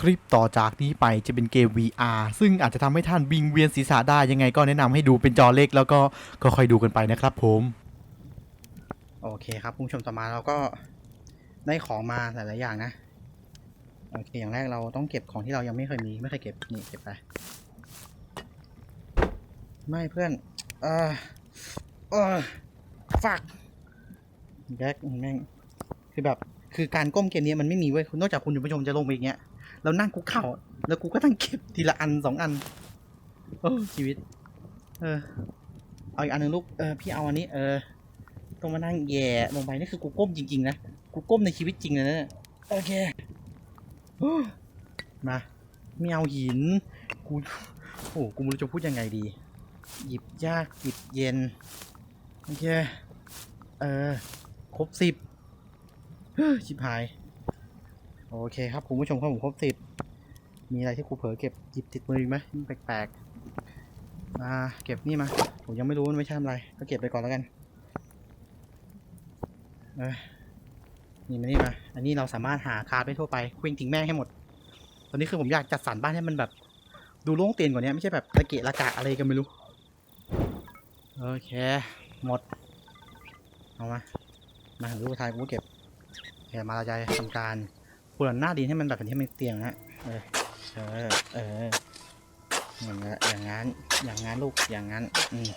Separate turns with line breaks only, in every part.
คลิปต่อจากนี้ไปจะเป็นเกม VR ซึ่งอาจจะทำให้ท่านวิงเวียนศีรษะได้ยังไงก็แนะนำให้ดูเป็นจอเล็กแล้วก็ก็ค่อยดูกันไปนะครับผม
โอเคครับคุณผู้ชมต่อมาเราก็ได้ของมาหลายๆอย่างนะโอเคอย่างแรกเราต้องเก็บของที่เรายังไม่เคยมีไม่เคยเก็บนี่เก็บไปไม่เพื่อนเออเออฟักแบ็คแม่งคือแบบคือการก้มเกมนี้มันไม่มีเว้ยนอกจากคุณผู้ชมจะลงไปอย่างเงี้ย แล้วนั่งคุกเข่าแล้วกูก็ต้องเก็บทีละอันสองอันโอ้ชีวิต เออ เอาอีกอันหนึ่งลูกเออพี่เอาอันนี้ เออต้องมานั่งแย่ลงไปนี่คือกูก้มจริงๆนะกูก้มในชีวิตจริงเลยนะเนี่ยโอเคมาไม่เอาหินกูโอ้กูไม่รู้จะพูดยังไงดี หยิบยากหยิบเย็นโอเคเออครบสิบชิบหาย โอเคครับคุณผู้ชมครับผมครบสิบมีอะไรที่กูเผลอเก็บหยิบติดมือไหมแปลกๆมาเก็บนี่มา ผมยังไม่รู้มันไม่ใช่อะไร ก็เก็บไปก่อนแล้วกันเอ้ยนี่มานี่มาอันนี้เราสามารถหาคาร์ดได้ทั่วไปคว้งทิ้งแม่ให้หมด ตอนนี้คือผมอยากจัดสรรบ้านให้มันแบบ ดูโล่งเตียนกว่านี้ไม่ใช่แบบระเกะระกะอะไรกันไม่รู้ โอเค หมด เอามา มารูทายกูก็เก็บมาเราจทำการ ปูหน้าดินให้มันแบบเป็นที่มันเตียงนะเออเออเอออย่างนั้นอย่างนั้นอย่างนั้นลูกอย่างนั้นอืม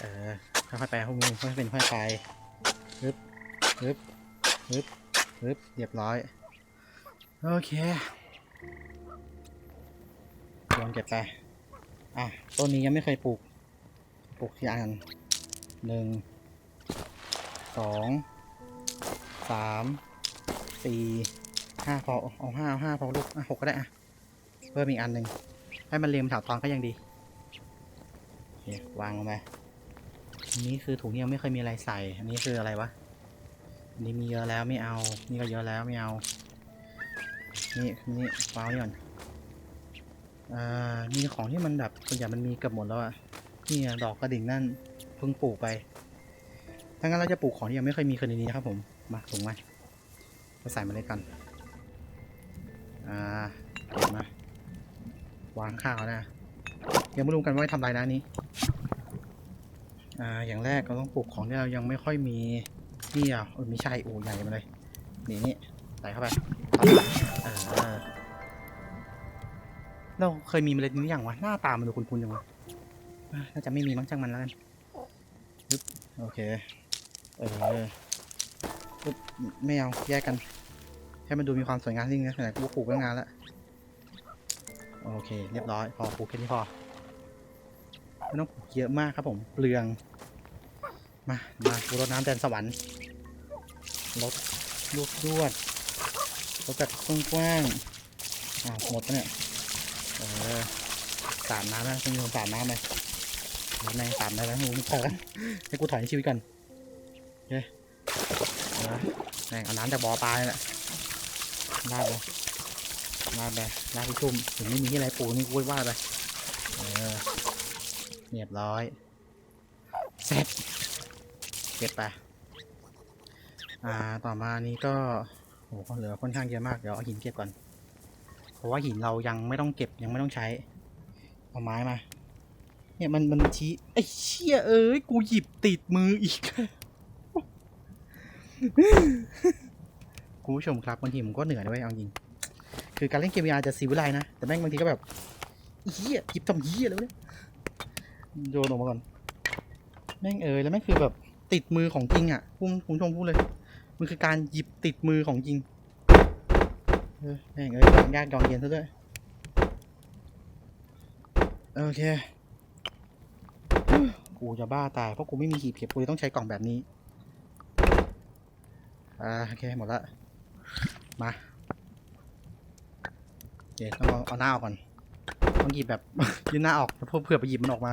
เออค่อยๆไปพวกมึงค่อยเป็นค่อยไปฮึบฮึบฮึบฮึบเรียบร้อยโอเคโยนเก็บไปอะต้นนี้ยังไม่เคยปลูกปลูกที่อันหนึ่งสองสาม สี่ห้าพอเอาห้าเอาห้าพอลูกอะหกก็ได้อะเพิ่มอีกอันหนึ่งให้มันเรียงแถวตอนก็ยังดีโอเควางลงไปอันนี้คือถุงที่ยังไม่เคยมีอะไรใส่ อันนี้คืออะไรวะอันนี้มีเยอะแล้วไม่เอา นี่ก็เยอะแล้วไม่เอา นี่นี่วางไว้ก่อนอ่ามีของที่มันแบบส่วนใหญ่มันมีเกือบหมดแล้วอะนี่ดอกกระดิ่งนั่นเพิ่งปลูกไปถ้างั้นเราจะปลูกของที่ยังไม่เคยมีคืนนี้นะครับผม มาถุงมา มาใส่มาเลยกันอ่าเก็บมาวางข้างเขานะยังไม่รู้กันว่าทำอะไรนะนี้อ่าอย่างแรกเราต้องปลูกของที่เรายังไม่ค่อยมีนี่อะเออไม่ใช่โอ้ใหญ่มาเลยนี่นี่ใส่เข้าไปเออเราเคยมีเมล็ดนี้อย่างวะหน้าตามันดูคุ้นๆจังวะอะน่าจะไม่มีมั้งช่างมันแล้วกันโอเคเออ ไม่เอาแยกกัน ให้มันดูมีความสวยงามนิดนึงนะขนาดกูปลูกตั้งนานแล้วโอเค เรียบร้อยพอปลูกแค่นี้พอไม่ต้องปลูกเยอะมากครับผมเปลือง มามาดูรดน้ำแดนสวรรค์รดลูกดวดรดแบบกว้างๆอ้าวหมดปะเนี่ยเออสามน้ำนะคุณผู้ชมสามน้ำเลยน้ำแม่งสามได้แล้วมึงเปิดให้กูถอยชีวิตก่อนโอเค เอาละแม่งเอาน้ำจากบ่อปลาเนี่ยแหละราดเลยราดไปราดที่ชุ่มถึงไม่มีที่อะไรปูนี่กูว่าไปเออเรียบร้อยเสร็จเก็บไปอ่าต่อมานี้ก็โอ้โหเหลือค่อนข้างเยอะมากเดี๋ยวเอาหินเก็บก่อน เพราะว่าหินเรายังไม่ต้องเก็บยังไม่ต้องใช้เอาไม้มา เนี่ยมันมันชี้ไอ้เชี่ยเอ้ยกูหยิบติดมืออีก คุณผู้ชมครับบางทีผมก็เหนื่อยด้วยเอาจริง คือการเล่นเกม VR จะซีวิไลนะ แต่แม่งบางทีก็แบบเฮียหยิบทำเฮียแล้วเนี่ยโยนออกมาก่อน แม่งเอยแล้วแม่งคือแบบติดมือของจริงอะคุณคุณผู้ชมพูดเลย มันคือการหยิบติดมือของจริงเออแม่งเอ้ยยองยากยองเย็นซะด้วยโอเคกูจะบ้าตายเพราะกูไม่มีหีบเก็บกูเลยต้องใช้กล่องแบบนี้ อ่าโอเคหมดละมาเดี๋ยวต้องเอาเอาหน้าออกก่อนต้องหยิบแบบยื่นหน้าออกแล้วเพื่อเผื่อไปหยิบมันออกมา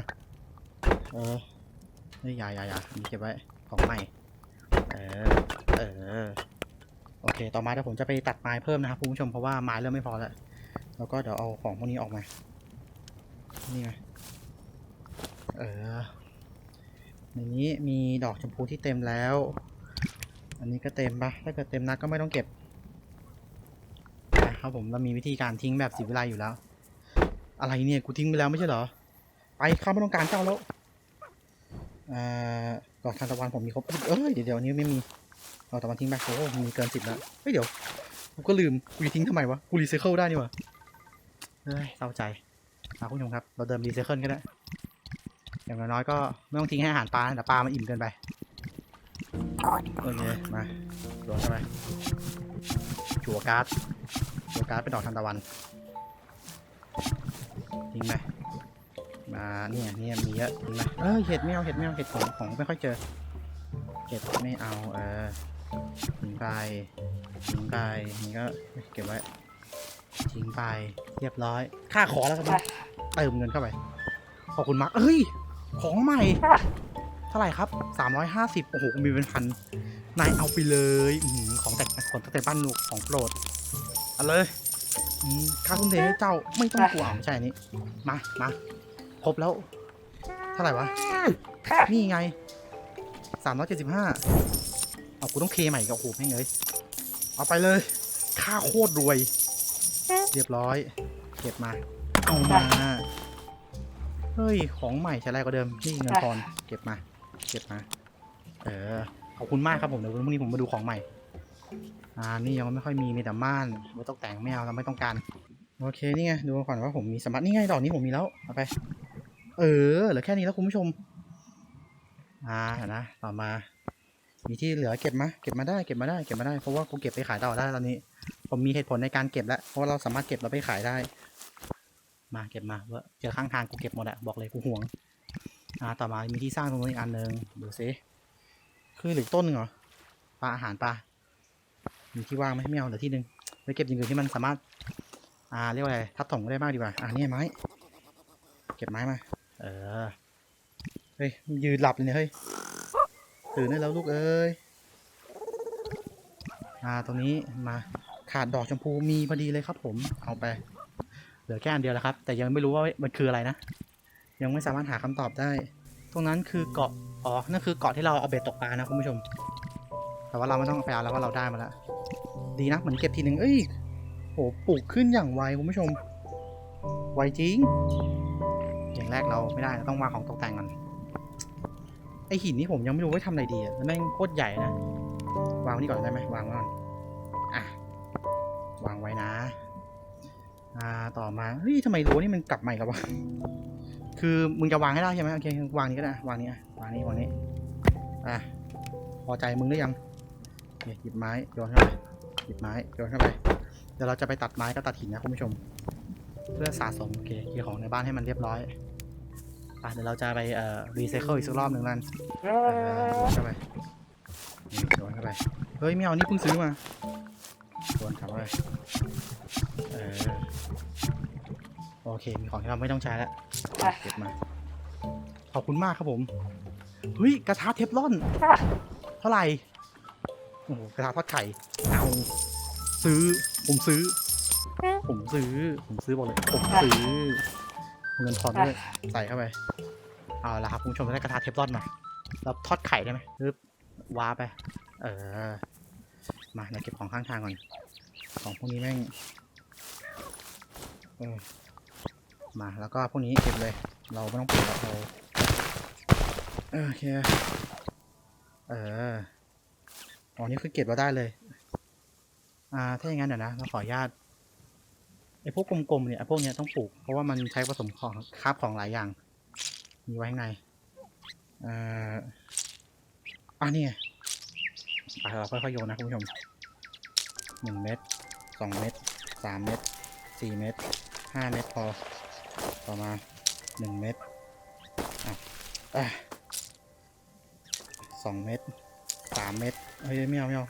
เออเฮ้ยาอยาอยาอันนี้เก็บไว้ของใหม่ เออ เออ โอเค ต่อมาเดี๋ยวผมจะไปตัดไม้เพิ่มนะครับคุณผู้ชมเพราะว่าไม้เริ่มไม่พอแล้ว แล้วก็เดี๋ยวเอาของพวกนี้ออกมา นี่ไง เออ ในนี้มีดอกชมพูที่เต็มแล้ว อันนี้ก็เต็มปะถ้าเกิดเต็มนักก็ไม่ต้องเก็บอะครับผมเรามีวิธีการทิ้งแบบสิบวิไลอยู่แล้ว อะไรเนี่ยกูทิ้งไปแล้วไม่ใช่เหรอ ไปข้าไม่ต้องการเจ้าแล้วอ่าก่อนทานตะวันผมมีครบเอ้ยเดี๋ยวเดี๋ยวนี้ไม่มีเอาตะวันทิ้งไปโอ้มีเกินสิบแล้วเฮ้ยเดี๋ยวกูก็ลืมกูจะทิ้งทำไมวะกูรีไซเคิลได้นี่วะเฮ้ยเศร้าใจอะคุณผู้ชมครับเราเดินรีไซเคิลก็ได้อย่างน้อยๆก็ไม่ต้องทิ้งให้อาหารปลานะเดี๋ยวปลามันอิ่มเกินไป โอเคมาโดนเข้าไปจั่วการ์ดจั่วการ์ดเป็นดอกทานตะวันทิ้งไปมาเนี่ยเนี่ยมีเยอะจริงไหมเออเห็ดไม่เอาเห็ดไม่เอาเห็ดของของไม่ค่อยเจอเห็ดไม่เอาเออทิ้งไปทิ้งไปนี่ก็เก็บไว้ทิ้งไปเรียบร้อย ค่าขอแล้วครับเติมเงินเข้าไป ขอบคุณมากเอ้ย ของใหม่ ท่าไหร่ครับ 350 โอ้โห มีเป็นพัน นายเอาไปเลยอื้อหือของแต่ของแต่บ้านลูกของโปรด เอาเลยค่าทุ่มเทให้เจ้าไม่ต้องกลัวไม่ใช่นนี้มามาครบแล้ว เท่าไหร่วะ นี่ไงสามร้อยเจ็ดสิบห้าเอากูต้องเคใหม่กับโอ้โหแม่งเลยเอาไปเลย ค่าโคตรรวย เรียบร้อย เก็บมา เอามา เฮ้ย ของใหม่ใช้ไรกว่าเดิม นี่เงินทอน เก็บมา เก็บมา เออ ขอบคุณมากครับผม เดี๋ยวพรุ่งนี้ผมมาดูของใหม่ อ่า นี่ยังไม่ค่อยมี มีแต่ม่านไว้ตกแต่งไม่เอาเราไม่ต้องการ โอเค นี่ไง ดูก่อนว่าผมมีสมาร์ทนี่ไงดอกนี้ผมมีแล้ว เอาไป เออ เหลือแค่นี้แล้วคุณผู้ชม อ่านะ ต่อมา มีที่เหลือเก็บมา เก็บมาได้ เก็บมาได้ เก็บมาได้ เพราะว่ากูเก็บไปขายต่อได้ตอนนี้ ผมมีเหตุผลในการเก็บแล้ว เพราะเราสามารถเก็บแล้วไปขายได้ มา เก็บมาเว่าเจอข้างทางกูเก็บหมดอะบอกเลยกูห่วง อ่าต่อมามีที่สร้างตรงนู้นอีกอันหนึ่งดูซิคือเหลือต้นหนึ่งเหรอปลาอาหารปลามีที่ว่างไหมไม่เอาเหลือที่หนึ่งไปเก็บอย่างอื่นที่มันสามารถ อ่าเรียกว่าอะไรทับถมก็ได้มากดีกว่าอ่านี่ไม้เก็บไม้มาเออเฮ้ยยืนหลับเลยเนี่ยเฮ้ยตื่นได้แล้วลูกเอ้ยอ่าตรงนี้มาขาดดอกชมพูมีพอดีเลยครับ ผมเอาไป เหลือแค่อันเดียวแล้วครับ แต่ยังไม่รู้ว่ามันคืออะไรนะ ยังไม่สามารถหาคำตอบได้ ตรงนั้นคือเกาะ อ๋อ นั่นคือเกาะที่เราเอาเบ็ดตกปลานะคุณผู้ชม แต่ว่าเราไม่ต้องไปเอาแล้วว่าเราได้มาแล้ว ดีนะเหมือนเก็บทีหนึ่งเอ้ย โหปลูกขึ้นอย่างไวคุณผู้ชม ไวจริง อย่างแรกเราไม่ได้เราต้องวางของตกแต่งก่อน ไอหินนี่ผมยังไม่รู้ว่าทำอะไรดีอะแล้วแม่งโคตรใหญ่นะ วางนี่ก่อนได้ไหมวางก่อนอะ วางไว้นะ อ่า ต่อมา เฮ้ยทำไมรั้วนี่มันกลับใหม่แล้ววะ คือมึงจะวางให้ได้ใช่ไหมโอเควางนี้ก็ได้วางนี้วางนี้วางนี้อะพอใจมึงหรือยังโอเคหยิบไม้โยนเข้าไปหยิบไม้โยนเข้าไปเดี๋ยวเราจะไปตัดไม้ก็ตัดหินนะคุณผู้ชม เพื่อสะสมโอเคเคลียของในบ้านให้มันเรียบร้อยอะเดี๋ยวเราจะไปเอ่อรีไซเคิลอีกสักรอบหนึ่งนั่นเออโยนเข้าไปโยนเข้าไปเฮ้ยไม่เอานี่เพิ่งซื้อมาโยนเข้าไปเออ โอเค มีของที่เราไม่ต้องใช้แล้วเก็บมา ขอบคุณมากครับผมเฮ้ยกระทะเทฟลอนเท่าไหร่โอ้โหกระทะทอดไข่เอาซื้อ ผมซื้อ ผมซื้อ ผมซื้อบอกเลย ผมซื้อเงินทอนด้วย ใส่เข้าไป เอาละครับคุณผู้ชมจะได้กระทะเทฟลอนมาแล้วทอดไข่ได้ไหมปึ๊บว้าไป เออ มาเราเก็บของข้างทางก่อน ของพวกนี้แม่งเออ มาแล้วก็พวกนี้เก็บเลย เราไม่ต้องเปิดหรอกเราเออโอเค เอออ๋อนี่คือเก็บเราได้เลย อ่า ถ้าอย่างนั้นเดี๋ยวนะเราขออนุญาตไอ้พวกกลมๆเนี่ยไอ้พวกเนี้ยต้องปลูก เพราะว่ามันใช้ผสมของคราบของหลายอย่าง มีไว้ข้างในเอ่ออ่านี่ไงเราค่อยๆโยนนะคุณผู้ชมหนึ่งเม็ดสองเม็ดสามเม็ดสี่เม็ดห้าเม็ดพอ ต่อมาหนึ่งเม็ดอะอะสองเม็ดสามเม็ดเฮ้ยไม่เอาไม่เอา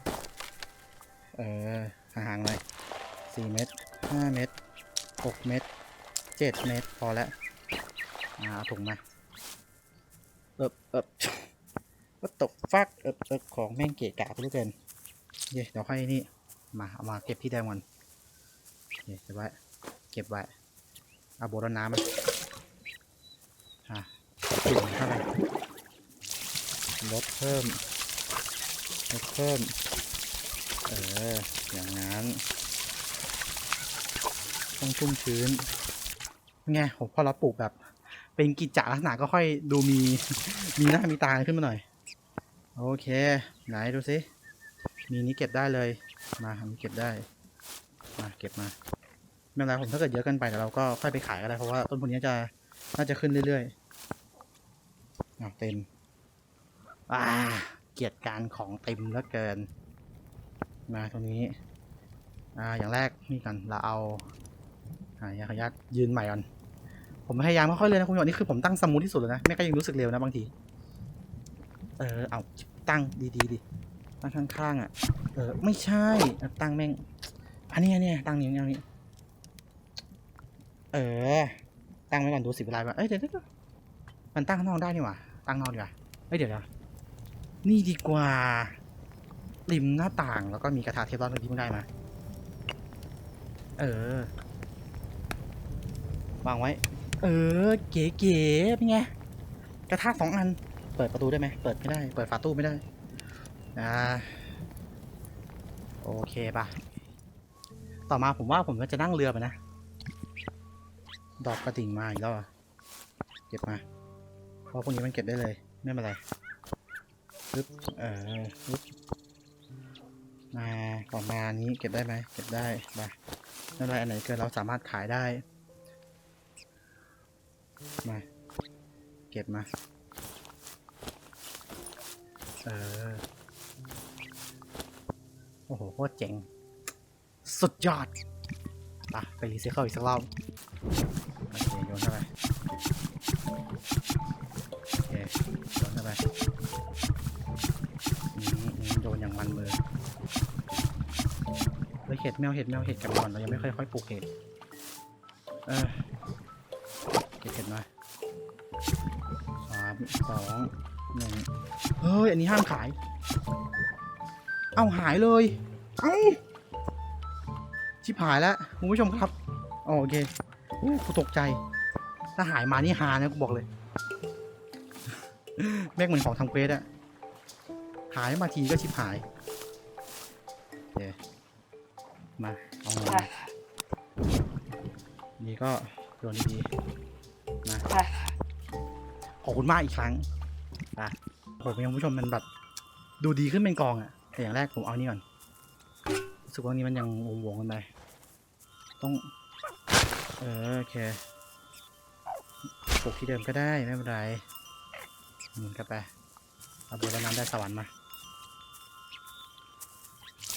เออห่างๆเลยสี่เม็ดห้าเม็ดหกเม็ดเจ็ดเม็ดพอแล้วอ่าเอาถุงมาเอิบเอิบก็ตกฟักเอิบเอิบของแม่งเกะกะไปเหลือเกินเดี๋ยวเดี๋ยวค่อยนี่มาเอามาเก็บที่แดงก่อนเดี๋ยเก็บไว้เก็บไว้ เอาโบรดน้ำมาอะจุ่มเข้าไปลดเพิ่มลดเพิ่ม เออ อย่างนั้น ต้องชุ่มชื้นไงผมพอเราปลูกแบบ เป็นกิจจลักษณะก็ค่อยดูมี มีหน้ามีตาขึ้นมาหน่อย โอเค ไหนดูสิมีนี้เก็บได้เลย มาอันนี้เก็บได้ มาเก็บมา ไม่เป็นไรผมถ้าเกิดเยอะเกินไปเดี๋ยวเราก็ค่อยไปขายก็ได้เพราะว่าต้นพวกนี้จะน่าจะขึ้นเรื่อยๆอ้าวเต็มอ่าเกียรติการของเต็มเหลือเกิน มาตรงนี้อ่าอย่างแรกนี่กันเราเอาอ่ายาขออนุญาตยืนใหม่ก่อนผมพยายามค่อยๆเลยนะคุณผู้ชมนี่คือผมตั้งสมูทที่สุดเลยนะแม่ก็ยังรู้สึกเร็วนะบางที เออเอาตั้งดีๆดิตั้งข้างๆอะเออไม่ใช่ตั้งแม่งอันนี้อันนี้ตั้งนี้อันนี้ เออ ตั้งไว้ก่อนดูสิเวลาว่าเอ้ยเดี๋ยวเดี๋ยวมันตั้งข้างนอกได้นี่หว่า ตั้งนอกดีกว่าเอ้ยเดี๋ยวเดี๋ยวนี่ดีกว่า ริมหน้าต่างแล้วก็มีกระทะเทฟลอนที่เพิ่งได้มา เออ วางไว้ เออ เก๋ๆเป็นไง กระทะสองอัน เปิดประตูได้ไหม เปิดไม่ได้ เปิดฝาตู้ไม่ได้อ่าโอเคป่ะ ต่อมาผมว่าผมก็จะนั่งเรือไปนะ ดอกกระดิ่งมาอีกแล้วเก็บมาเพราะพวกนี้มันเก็บได้เลย ไม่เป็นไรปึ๊บเออปึ๊บมาต่อมานี้เก็บได้ไหมเก็บได้มาไม่เป็นไรอันไหนเกินเราสามารถขายได้ มา เก็บมาเออโอ้โหโคตรเจ๋ง สุดยอดไปไปรีไซเคิลอีกสักรอบ ดแมวเห็ดแมวเห็ดกันก่อนเรายังไม่ค่อยค่อยปลูกเห็ดเออเก็บเห็ดหน่อยสามสองหนึ่งเฮ้ยอันนี้ห้ามขาย เอาหายเลยเอ้าชิบหายแล้วคุณผู้ชมครับอ๋อโอเคอู้กูตกใจ ถ้าหายมานี่หานะกูบอกเลย แม่งเหมือนของทางเควสอะหายมาทีก็ชิบหายโอเค มาเอาเงินมานี่ก็โยนดีๆมาขอบคุณมากอีกครั้งนะผมยังผู้ชมมันแบบดูดีขึ้นเป็นกองอะแต่อย่างแรกผมเอานี่ก่อนรู้สึกว่านี้มันยังวงๆกันไปต้อง เออโอเคปลูกที่เดิมก็ได้ไม่เป็นไรหมุนกลับไปเอาบัวแล้วน้ำได้สวรรค์มา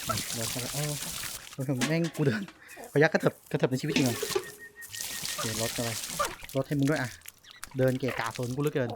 ไปรถเข้าไปโอ้โหผม แม่งกูเดินขอยักกระเถิบกระเถิบในชีวิตจริงก่อนโอเครถอะไรรถให้มึงด้วยอะ เดินเกะกะโซนกูเหลือเกิน